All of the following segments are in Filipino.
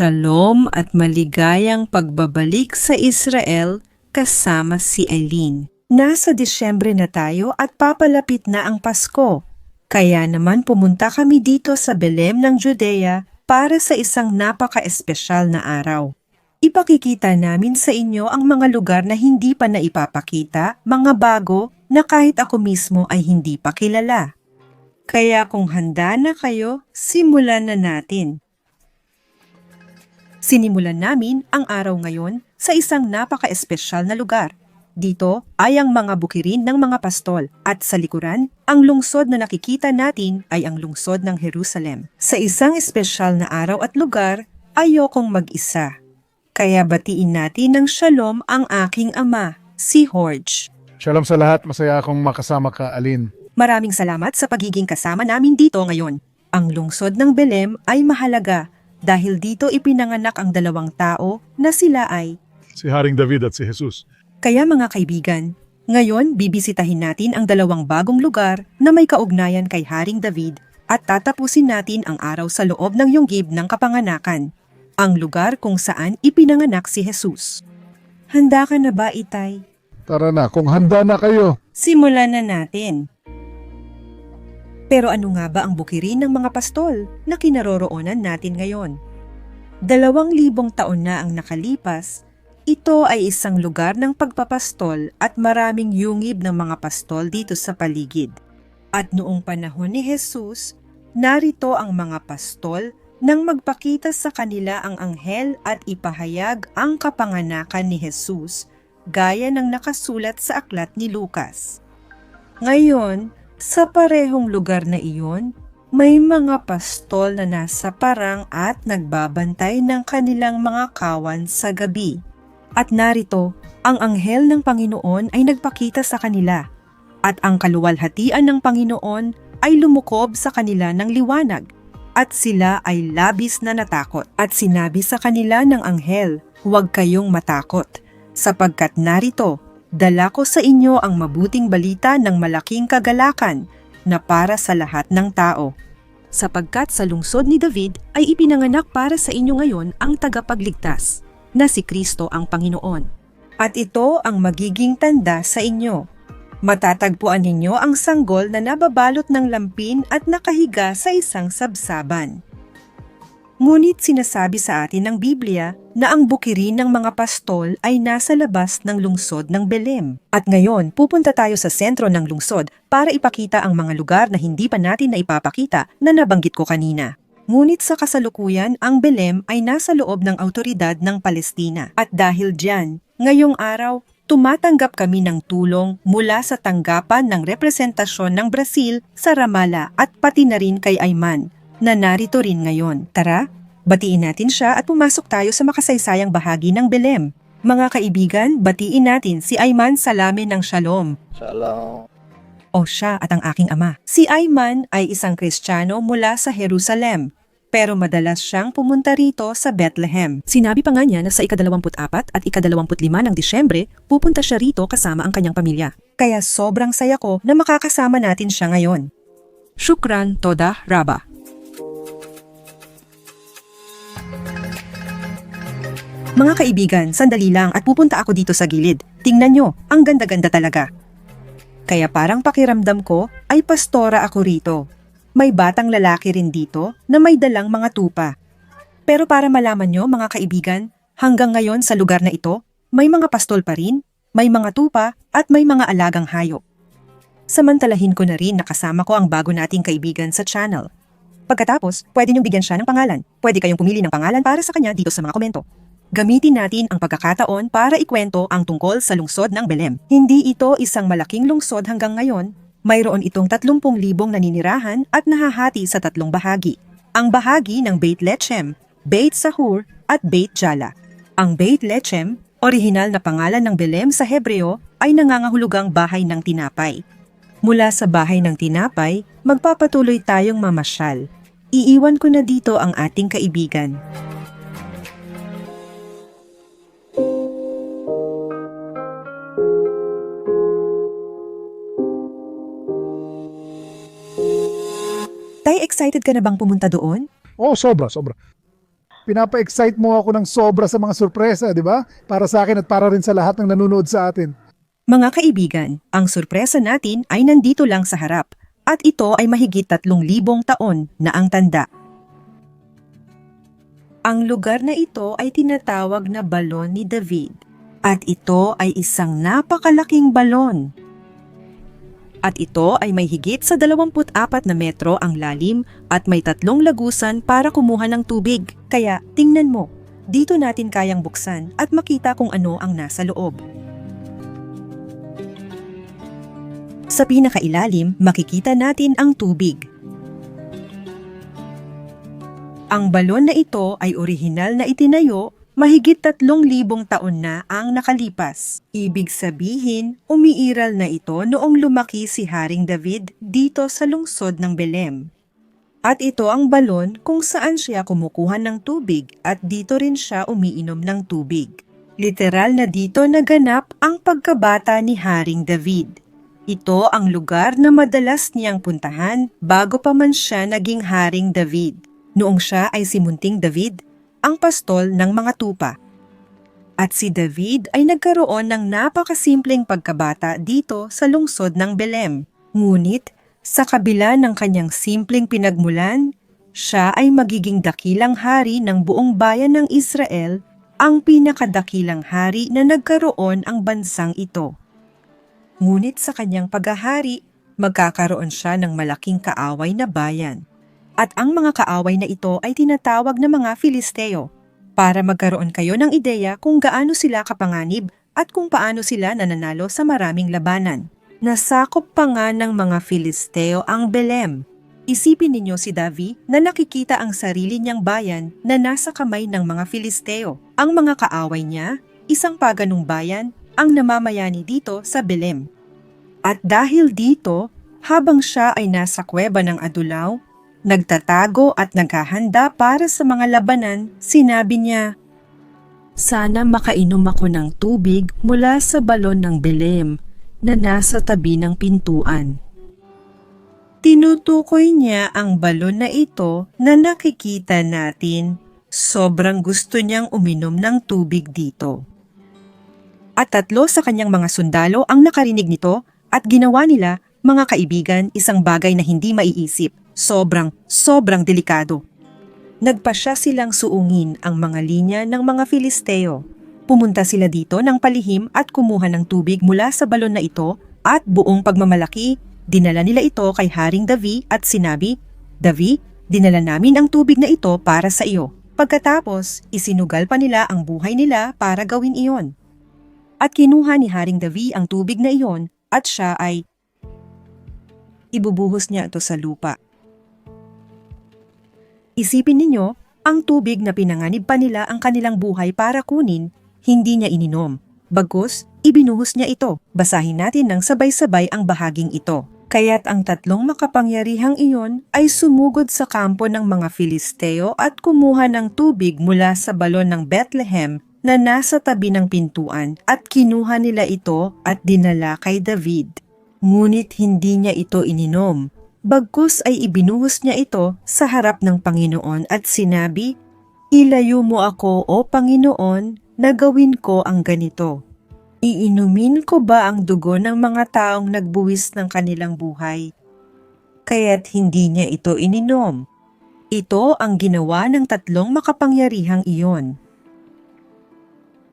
Shalom at maligayang pagbabalik sa Israel kasama si Eileen. Nasa Disyembre na tayo at papalapit na ang Pasko. Kaya naman pumunta kami dito sa Belem ng Judea para sa isang napaka-espesyal na araw. Ipakikita namin sa inyo ang mga lugar na hindi pa naipapakita, mga bago na kahit ako mismo ay hindi pa kilala. Kaya kung handa na kayo, simulan na natin. Sinimulan namin ang araw ngayon sa isang napaka-espesyal na lugar. Dito ay ang mga bukirin ng mga pastol at sa likuran, ang lungsod na nakikita natin ay ang lungsod ng Jerusalem. Sa isang espesyal na araw at lugar, ayokong mag-isa. Kaya batiin natin ng shalom ang aking ama, si Jorge. Shalom sa lahat, masaya akong makasama ka, Alin. Maraming salamat sa pagiging kasama namin dito ngayon. Ang lungsod ng Belem ay mahalaga dahil dito ipinanganak ang dalawang tao na sila ay Si Haring David at si Jesus. Kaya mga kaibigan, ngayon bibisitahin natin ang dalawang bagong lugar na may kaugnayan kay Haring David at tatapusin natin ang araw sa loob ng yunggib ng kapanganakan, ang lugar kung saan ipinanganak si Jesus. Handa ka na ba, Itay? Tara na, kung handa na kayo. Simulan na natin. Pero ano nga ba ang bukirin ng mga pastol na kinaroroonan natin ngayon? Dalawang libong taon na ang nakalipas, ito ay isang lugar ng pagpapastol at maraming yungib ng mga pastol dito sa paligid. At noong panahon ni Jesus, narito ang mga pastol nang magpakita sa kanila ang anghel at ipahayag ang kapanganakan ni Jesus gaya ng nakasulat sa aklat ni Lucas. Ngayon, sa parehong lugar na iyon, may mga pastol na nasa parang at nagbabantay ng kanilang mga kawan sa gabi. At narito, ang anghel ng Panginoon ay nagpakita sa kanila. At ang kaluwalhatian ng Panginoon ay lumukob sa kanila ng liwanag. At sila ay labis na natakot. At sinabi sa kanila ng anghel, huwag kayong matakot, sapagkat narito, dala ko sa inyo ang mabuting balita ng malaking kagalakan na para sa lahat ng tao. Sapagkat sa lungsod ni David ay ipinanganak para sa inyo ngayon ang tagapagligtas, na si Kristo ang Panginoon. At ito ang magiging tanda sa inyo. Matatagpuan ninyo ang sanggol na nababalot ng lampin at nakahiga sa isang sabsaban. Ngunit sinasabi sa atin ng Biblia na ang bukirin ng mga pastol ay nasa labas ng lungsod ng Belem. At ngayon, pupunta tayo sa sentro ng lungsod para ipakita ang mga lugar na hindi pa natin na ipapakita na nabanggit ko kanina. Ngunit sa kasalukuyan, ang Belem ay nasa loob ng autoridad ng Palestina. At dahil dyan, ngayong araw, tumatanggap kami ng tulong mula sa tanggapan ng representasyon ng Brazil sa Ramallah at pati na rin kay Ayman na narito rin ngayon. Tara, batiin natin siya at pumasok tayo sa makasaysayang bahagi ng Belem. Mga kaibigan, batiin natin si Ayman Salame ng Shalom. Shalom. O siya at ang aking ama. Si Ayman ay isang Kristiyano mula sa Jerusalem, pero madalas siyang pumunta rito sa Bethlehem. Sinabi pa nga niya na sa ikadalawamput-apat at ikadalawamput-lima ng Disyembre, pupunta siya rito kasama ang kanyang pamilya. Kaya sobrang saya ko na makakasama natin siya ngayon. Shukran Toda Raba. Mga kaibigan, sandali lang at pupunta ako dito sa gilid. Tingnan nyo, ang ganda-ganda talaga. Kaya parang pakiramdam ko ay pastora ako rito. May batang lalaki rin dito na may dalang mga tupa. Pero para malaman nyo mga kaibigan, hanggang ngayon sa lugar na ito, may mga pastol pa rin, may mga tupa at may mga alagang hayop. Samantalahin ko na rin na kasama ko ang bago nating kaibigan sa channel. Pagkatapos, pwede niyong bigyan siya ng pangalan. Pwede kayong pumili ng pangalan para sa kanya dito sa mga komento. Gamitin natin ang pagkakataon para ikwento ang tungkol sa lungsod ng Belem. Hindi ito isang malaking lungsod hanggang ngayon. Mayroon itong 30,000 naninirahan at nahahati sa tatlong bahagi. Ang bahagi ng Beit Lechem, Beit Sahur at Beit Jala. Ang Beit Lechem, orihinal na pangalan ng Belem sa Hebreo, ay nangangahulugang bahay ng tinapay. Mula sa bahay ng tinapay, magpapatuloy tayong mamasyal. Iiwan ko na dito ang ating kaibigan. Tay, excited ka na bang pumunta doon? Oh, sobra, sobra. Pinapa-excite mo ako ng sobra sa mga sorpresa, di ba? Para sa akin at para rin sa lahat ng nanonood sa atin. Mga kaibigan, ang sorpresa natin ay nandito lang sa harap at ito ay mahigit tatlong libong taon na ang tanda. Ang lugar na ito ay tinatawag na balon ni David at ito ay isang napakalaking balon. At ito ay may higit sa 24 na metro ang lalim at may tatlong lagusan para kumuha ng tubig. Kaya tingnan mo, dito natin kayang buksan at makita kung ano ang nasa loob. Sa pinakailalim, makikita natin ang tubig. Ang balon na ito ay orihinal na itinayo mahigit tatlong libong taon na ang nakalipas. Ibig sabihin, umiiral na ito noong lumaki si Haring David dito sa lungsod ng Belem. At ito ang balon kung saan siya kumukuha ng tubig at dito rin siya umiinom ng tubig. Literal na dito naganap ang pagkabata ni Haring David. Ito ang lugar na madalas niyang puntahan bago pa man siya naging Haring David. Noong siya ay si Munting David, ang pastol ng mga tupa. At si David ay nagkaroon ng napakasimpleng pagkabata dito sa lungsod ng Belem. Ngunit, sa kabila ng kanyang simpleng pinagmulan, siya ay magiging dakilang hari ng buong bayan ng Israel, ang pinakadakilang hari na nagkaroon ang bansang ito. Ngunit sa kanyang paghahari, magkakaroon siya ng malaking kaaway na bayan. At ang mga kaaway na ito ay tinatawag na mga Filisteo para magkaroon kayo ng ideya kung gaano sila kapanganib at kung paano sila nananalo sa maraming labanan. Nasakop pa nga ng mga Filisteo ang Belem. Isipin ninyo si Davi na nakikita ang sarili niyang bayan na nasa kamay ng mga Filisteo. Ang mga kaaway niya, isang paganong bayan, ang namamayani dito sa Belem. At dahil dito, habang siya ay nasa kuweba ng Adulaw, nagtatago at naghahanda para sa mga labanan, sinabi niya, Sana makainom ako ng tubig mula sa balon ng Belem na nasa tabi ng pintuan. Tinutukoy niya ang balon na ito na nakikita natin. Sobrang gusto niyang uminom ng tubig dito. At tatlo sa kanyang mga sundalo ang nakarinig nito at ginawa nila, mga kaibigan, isang bagay na hindi maiisip. Sobrang, sobrang delikado. Nagpasya silang suungin ang mga linya ng mga Filisteo. Pumunta sila dito ng palihim at kumuha ng tubig mula sa balon na ito at buong pagmamalaki, dinala nila ito kay Haring Davi at sinabi, Davi, dinala namin ang tubig na ito para sa iyo. Pagkatapos, isinugal pa nila ang buhay nila para gawin iyon. At kinuha ni Haring Davi ang tubig na iyon at siya ay ibubuhos niya ito sa lupa. Isipin ninyo, ang tubig na pinanganib pa nila ang kanilang buhay para kunin, hindi niya ininom. Bagkus, ibinuhos niya ito. Basahin natin ng sabay-sabay ang bahaging ito. Kaya't ang tatlong makapangyarihang iyon ay sumugod sa kampo ng mga Filisteo at kumuha ng tubig mula sa balon ng Bethlehem na nasa tabi ng pintuan at kinuha nila ito at dinala kay David. Ngunit hindi niya ito ininom. Bagkus ay ibinuhos niya ito sa harap ng Panginoon at sinabi, Ilayo mo ako, O Panginoon, na gawin ko ang ganito. Iinumin ko ba ang dugo ng mga taong nagbuwis ng kanilang buhay? Kaya't hindi niya ito ininom. Ito ang ginawa ng tatlong makapangyarihang iyon.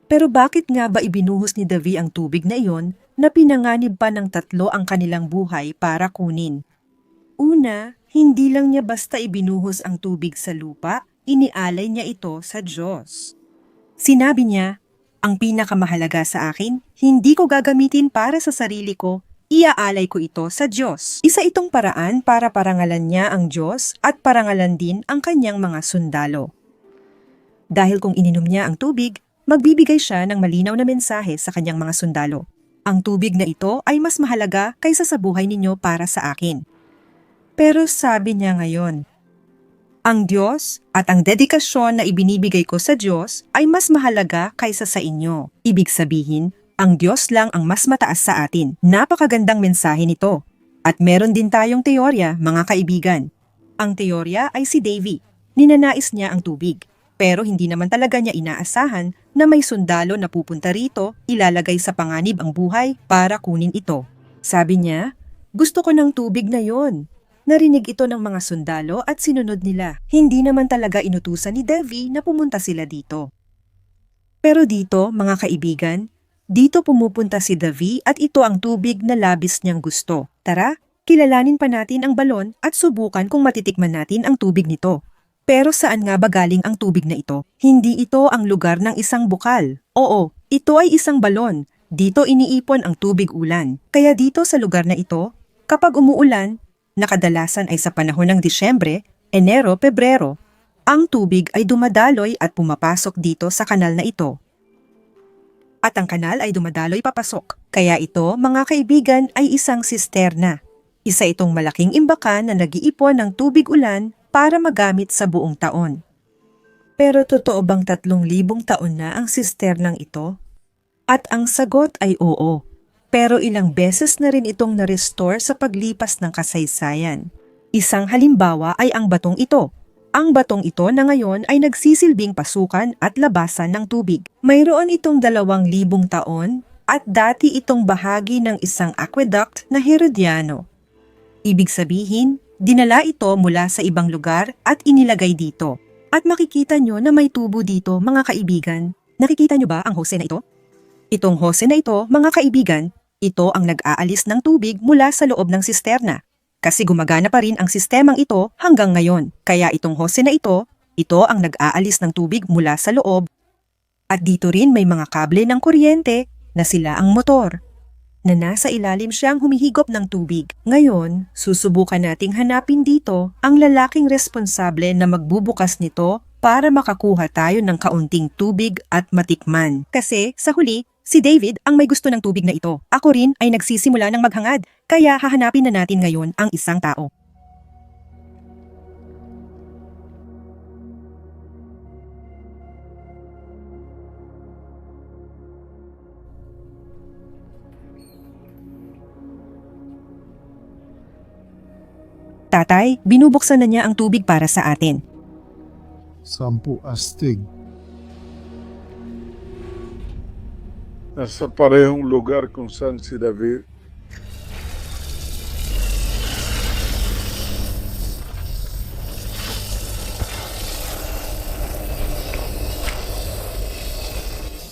Pero bakit nga ba ibinuhos ni Davi ang tubig na iyon na pinanganib pa ng tatlo ang kanilang buhay para kunin? Una, hindi lang niya basta ibinuhos ang tubig sa lupa, inialay niya ito sa Diyos. Sinabi niya, ang pinakamahalaga sa akin, hindi ko gagamitin para sa sarili ko, iaalay ko ito sa Diyos. Isa itong paraan para parangalan niya ang Diyos at parangalan din ang kanyang mga sundalo. Dahil kung ininom niya ang tubig, magbibigay siya ng malinaw na mensahe sa kanyang mga sundalo. Ang tubig na ito ay mas mahalaga kaysa sa buhay ninyo para sa akin. Pero sabi niya ngayon, ang Diyos at ang dedikasyon na ibinibigay ko sa Diyos ay mas mahalaga kaysa sa inyo. Ibig sabihin, ang Diyos lang ang mas mataas sa atin. Napakagandang mensahe nito. At meron din tayong teorya, mga kaibigan. Ang teorya ay si Davy. Ninanais niya ang tubig. Pero hindi naman talaga niya inaasahan na may sundalo na pupunta rito, ilalagay sa panganib ang buhay para kunin ito. Sabi niya, gusto ko ng tubig na yon. Narinig ito ng mga sundalo at sinunod nila. Hindi naman talaga inutusan ni Devi na pumunta sila dito. Pero dito, mga kaibigan, dito pumupunta si Devi at ito ang tubig na labis niyang gusto. Tara, kilalanin pa natin ang balon at subukan kung matitikman natin ang tubig nito. Pero saan nga ba galing ang tubig na ito? Hindi ito ang lugar ng isang bukal. Oo, ito ay isang balon. Dito iniipon ang tubig ulan. Kaya dito sa lugar na ito, kapag umuulan, nakadalasan ay sa panahon ng Disyembre, Enero, Pebrero, ang tubig ay dumadaloy at pumapasok dito sa kanal na ito. At ang kanal ay dumadaloy papasok. Kaya ito, mga kaibigan, ay isang sisterna. Isa itong malaking imbakan na nag-iipon ng tubig ulan para magamit sa buong taon. Pero totoo bang tatlong libong taon na ang sisternang ito? At ang sagot ay oo. Pero ilang beses na rin itong na-restore sa paglipas ng kasaysayan. Isang halimbawa ay ang batong ito. Ang batong ito na ngayon ay nagsisilbing pasukan at labasan ng tubig. Mayroon itong dalawang libong taon at dati itong bahagi ng isang aqueduct na Herodiano. Ibig sabihin, dinala ito mula sa ibang lugar at inilagay dito. At makikita nyo na may tubo dito mga kaibigan. Nakikita nyo ba ang hose na ito? Itong hose na ito, mga kaibigan, ito ang nag-aalis ng tubig mula sa loob ng sisterna. Kasi gumagana pa rin ang sistemang ito hanggang ngayon. Kaya itong hose na ito, ito ang nag-aalis ng tubig mula sa loob. At dito rin may mga kable ng kuryente na sila ang motor na nasa ilalim siyang humihigop ng tubig. Ngayon, susubukan nating hanapin dito ang lalaking responsable na magbubukas nito para makakuha tayo ng kaunting tubig at matikman. Kasi sa huli, si David ang may gusto ng tubig na ito. Ako rin ay nagsisimula ng maghangad, kaya hahanapin na natin ngayon ang isang tao. Tatay, binubuksan na niya ang tubig para sa atin. Sampu astig. Nasa parehong lugar kung saan si David.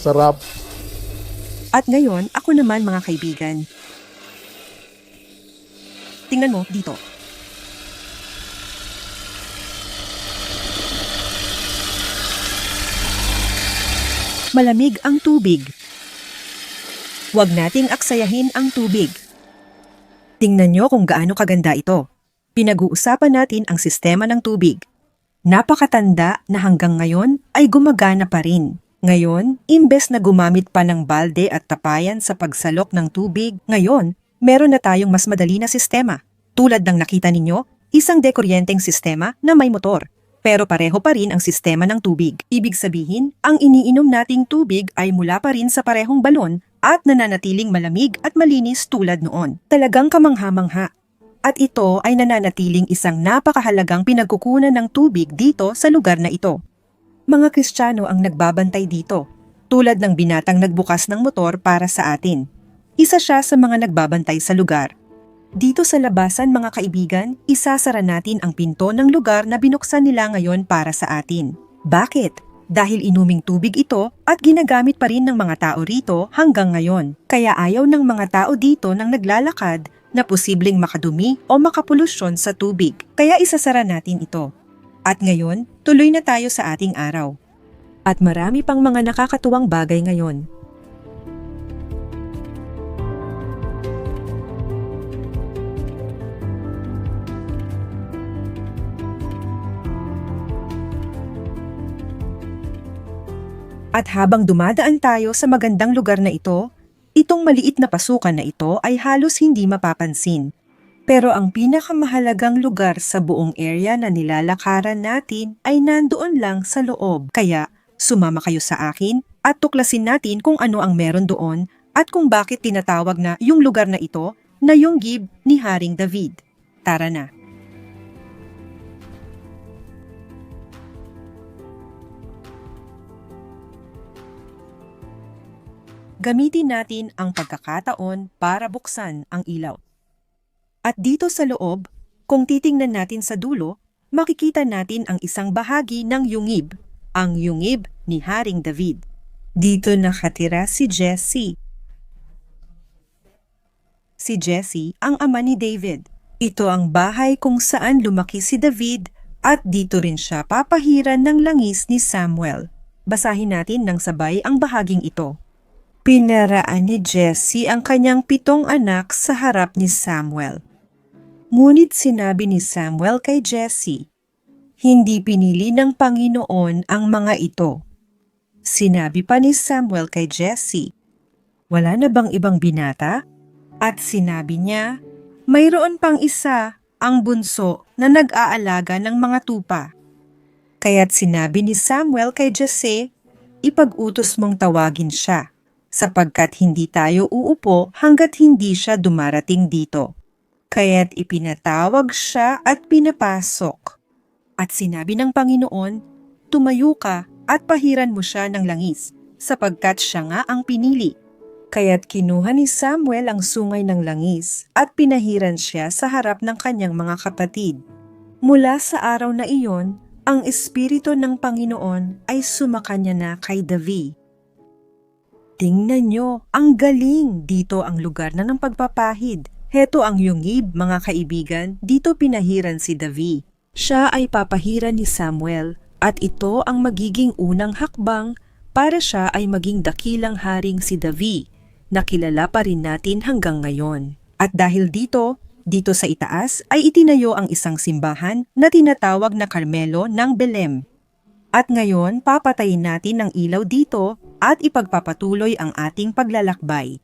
Sarap. At ngayon, ako naman mga kaibigan. Tingnan mo dito. Malamig ang tubig. Huwag nating aksayahin ang tubig. Tingnan nyo kung gaano kaganda ito. Pinag-uusapan natin ang sistema ng tubig. Napakatanda na hanggang ngayon ay gumagana pa rin. Ngayon, imbes na gumamit pa ng balde at tapayan sa pagsalok ng tubig, ngayon, meron na tayong mas madali na sistema. Tulad ng nakita ninyo, isang dekuryenteng sistema na may motor. Pero pareho pa rin ang sistema ng tubig. Ibig sabihin, ang iniinom nating tubig ay mula pa rin sa parehong balon at nananatiling malamig at malinis tulad noon. Talagang kamangha-mangha. At ito ay nananatiling isang napakahalagang pinagkukunan ng tubig dito sa lugar na ito. Mga Kristiyano ang nagbabantay dito, tulad ng binatang nagbukas ng motor para sa atin. Isa siya sa mga nagbabantay sa lugar. Dito sa labasan mga kaibigan, isasara natin ang pinto ng lugar na binuksan nila ngayon para sa atin. Bakit? Dahil inuming tubig ito at ginagamit pa rin ng mga tao rito hanggang ngayon. Kaya ayaw ng mga tao dito nang naglalakad na posibleng makadumi o makapolusyon sa tubig. Kaya isasara natin ito. At ngayon, tuloy na tayo sa ating araw. At marami pang mga nakakatuwang bagay ngayon. At habang dumadaan tayo sa magandang lugar na ito, itong maliit na pasukan na ito ay halos hindi mapapansin. Pero ang pinakamahalagang lugar sa buong area na nilalakaran natin ay nandoon lang sa loob. Kaya sumama kayo sa akin at tuklasin natin kung ano ang meron doon at kung bakit tinatawag na yung lugar na ito na yung gib ni Haring David. Tara na. Gamitin natin ang pagkakataon para buksan ang ilaw. At dito sa loob, kung titingnan natin sa dulo, makikita natin ang isang bahagi ng yungib, ang yungib ni Haring David. Dito nakatira si Jesse. Si Jesse ang ama ni David. Ito ang bahay kung saan lumaki si David at dito rin siya papahiran ng langis ni Samuel. Basahin natin ng sabay ang bahaging ito. Pinaraan ni Jesse ang kanyang pitong anak sa harap ni Samuel. Ngunit sinabi ni Samuel kay Jesse, Hindi pinili ng Panginoon ang mga ito. Sinabi pa ni Samuel kay Jesse, Wala na bang ibang binata? At sinabi niya, Mayroon pang isa, ang bunso, na nag-aalaga ng mga tupa. Kaya't sinabi ni Samuel kay Jesse, Ipag-utos mong tawagin siya, sapagkat hindi tayo uupo hanggat hindi siya dumarating dito. Kaya't ipinatawag siya at pinapasok. At sinabi ng Panginoon, Tumayo ka at pahiran mo siya ng langis, sapagkat siya nga ang pinili. Kaya't kinuha ni Samuel ang sungay ng langis at pinahiran siya sa harap ng kanyang mga kapatid. Mula sa araw na iyon, ang Espiritu ng Panginoon ay sumakanya na kay Davi. Tingnan nyo, ang galing! Dito ang lugar na ng pagpapahid. Heto ang yungib, mga kaibigan, dito pinahiran si Davi. Siya ay papahiran ni Samuel at ito ang magiging unang hakbang para siya ay maging dakilang haring si Davi na kilala pa rin natin hanggang ngayon. At dahil dito, dito sa itaas ay itinayo ang isang simbahan na tinatawag na Carmelo ng Belem. At ngayon, papatayin natin ang ilaw dito at ipagpapatuloy ang ating paglalakbay.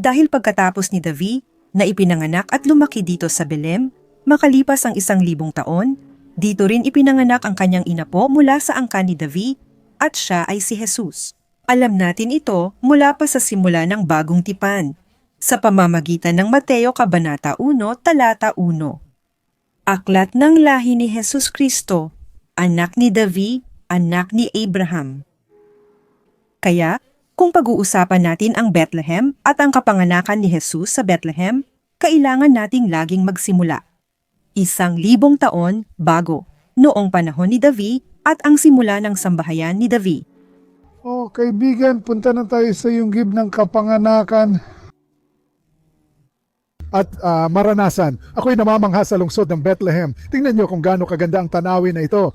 Dahil pagkatapos ni Davi na ipinanganak at lumaki dito sa Belem, makalipas ang isang libong taon, dito rin ipinanganak ang kanyang inapo mula sa angkan ni Davi at siya ay si Jesus. Alam natin ito mula pa sa simula ng bagong tipan, sa pamamagitan ng Mateo Kabanata 1, Talata 1. Aklat ng lahi ni Jesus Kristo, anak ni Davi, anak ni Abraham. Kaya, kung pag-uusapan natin ang Bethlehem at ang kapanganakan ni Jesus sa Bethlehem, kailangan nating laging magsimula. Isang libong taon bago, noong panahon ni Davi at ang simula ng sambahayan ni Davi. Oh, kaibigan, punta na tayo sa yung gib ng kapanganakan at ah, maranasan. Ako'y namamangha sa lungsod ng Bethlehem. Tingnan nyo kung gaano kaganda ang tanawin na ito.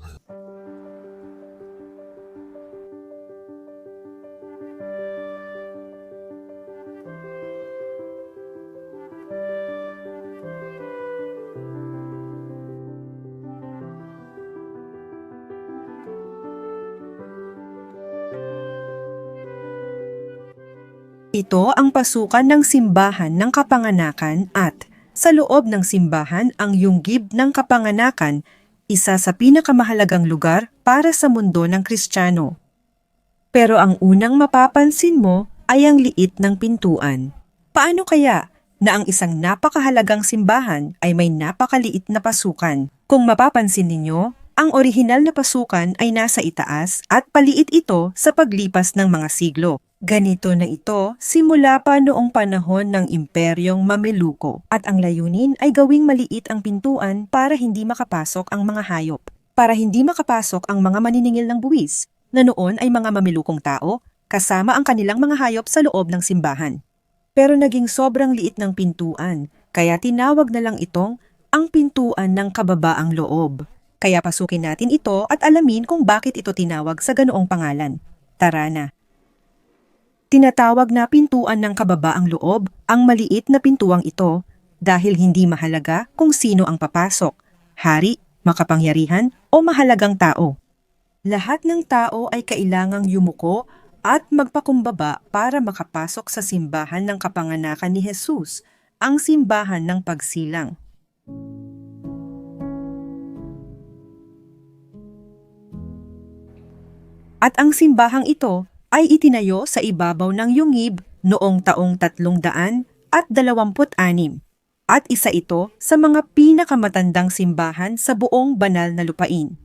Ito ang pasukan ng simbahan ng kapanganakan at sa loob ng simbahan ang yunggib ng kapanganakan, isa sa pinakamahalagang lugar para sa mundo ng Kristiyano. Pero ang unang mapapansin mo ay ang liit ng pintuan. Paano kaya na ang isang napakahalagang simbahan ay may napakaliit na pasukan? Kung mapapansin ninyo, ang orihinal na pasukan ay nasa itaas at paliit ito sa paglipas ng mga siglo. Ganito na ito simula pa noong panahon ng Imperyong Mameluko at ang layunin ay gawing maliit ang pintuan para hindi makapasok ang mga hayop. Para hindi makapasok ang mga maniningil ng buwis na noon ay mga mamilukong tao kasama ang kanilang mga hayop sa loob ng simbahan. Pero naging sobrang liit ng pintuan kaya tinawag na lang itong ang pintuan ng kababaang loob. Kaya pasukin natin ito at alamin kung bakit ito tinawag sa ganoong pangalan. Tara na! Tinatawag na pintuan ng kababaang loob ang maliit na pintuang ito dahil hindi mahalaga kung sino ang papasok, hari, makapangyarihan o mahalagang tao. Lahat ng tao ay kailangang yumuko at magpakumbaba para makapasok sa simbahan ng kapanganakan ni Jesus, ang simbahan ng pagsilang. At ang simbahang ito ay itinayo sa ibabaw ng yungib noong taong 300 at 26 at isa ito sa mga pinakamatandang simbahan sa buong banal na lupain.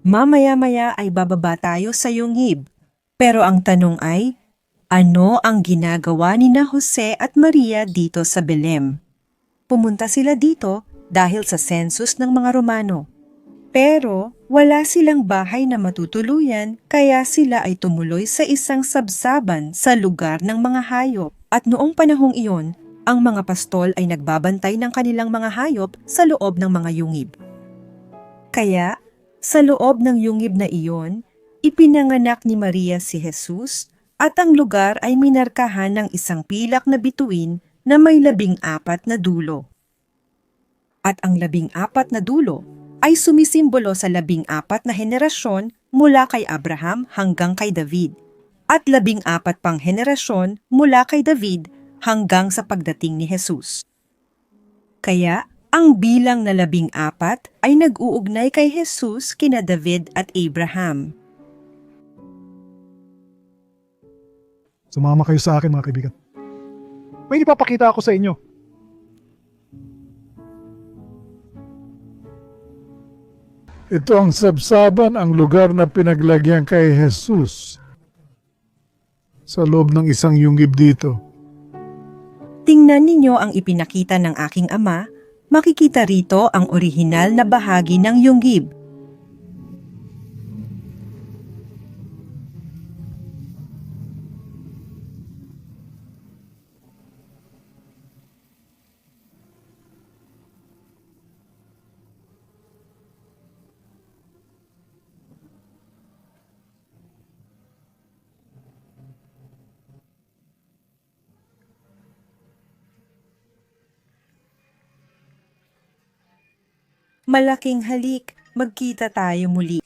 Mamaya-maya ay bababa tayo sa yungib. Pero ang tanong ay, ano ang ginagawa ni na Jose at Maria dito sa Belem? Pumunta sila dito dahil sa census ng mga Romano. Pero wala silang bahay na matutuluyan kaya sila ay tumuloy sa isang sabsaban sa lugar ng mga hayop. At noong panahong iyon, ang mga pastol ay nagbabantay ng kanilang mga hayop sa loob ng mga yungib. Kaya, sa loob ng yungib na iyon, ipinanganak ni Maria si Jesus at ang lugar ay minarkahan ng isang pilak na bituin na may labing apat na dulo. At ang labing apat na dulo ay sumisimbolo sa labing apat na henerasyon mula kay Abraham hanggang kay David at labing apat pang henerasyon mula kay David hanggang sa pagdating ni Jesus. Kaya, ang bilang na labing apat ay nag-uugnay kay Jesus kina David at Abraham. Sumama kayo sa akin mga kaibigan. May ipapakita ako sa inyo. Ito ang sabsaban, ang lugar na pinaglagyan kay Jesus. Sa loob ng isang yungib dito. Tingnan ninyo ang ipinakita ng aking ama, makikita rito ang orihinal na bahagi ng yunggib. Malaking halik, magkita tayo muli.